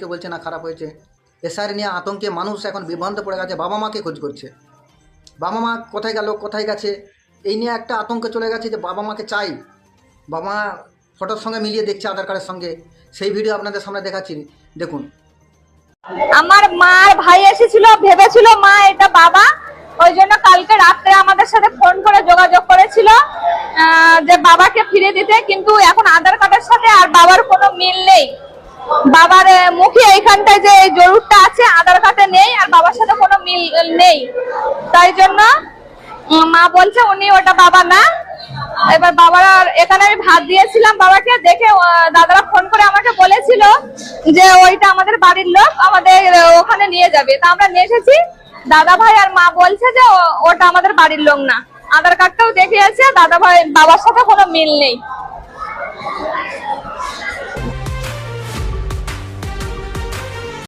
কে বলছে, না, খারাপ হয়েছে। এসআর নিয়ে আতঙ্কে মানুষ এখন বিভ্রান্ত পড়ে গেছে। বাবা মাকে খোঁজ করছে। বাবা মা কোথায় গেল, কোথায় গেছে, এই নিয়ে একটা আতঙ্কে চলে গেছে যে বাবা মাকে চাই। বাবা মা ফটোর সঙ্গে মিলিয়ে দেখছে আধার কার্ডের সঙ্গে। সেই ভিডিও আপনাদের সামনে দেখাচ্ছি। দেখুন। আমার মার ভাই এসেছিল, ভেবেছিল মা এটা বাবা। ওই জন্য কালকে রাত্রে আমাদের সাথে ফোন করে যোগাযোগ করেছিল যে বাবাকে ফিরে দিতে। কিন্তু এখন আধার কার্ডের সাথে আর বাবার কোনো মিল নেই। বাবার মুখে এইখানটায় যে জরুরটা আছে, আধার কার্ডে নেই আর বাবার সাথে কোনো মিল নেই। তাই জন্য মা বলছে উনি ওটা বাবা না। এবার বাবার এখানে আমি ভাত দিয়েছিলাম বাবাকে, দেখে দাদারা ফোন করে আমাকে বলেছিল যে ওইটা আমাদের বাড়ির লোক, আমাদের ওখানে নিয়ে যাবে। তা আমরা নিয়ে এসেছি। দাদা ভাই আর মা বলছে যে ওটা আমাদের বাড়ির লোক না। আধার কার্ডটাও দেখিয়েছে, দাদা ভাই, বাবার সাথে কোনো মিল নেই।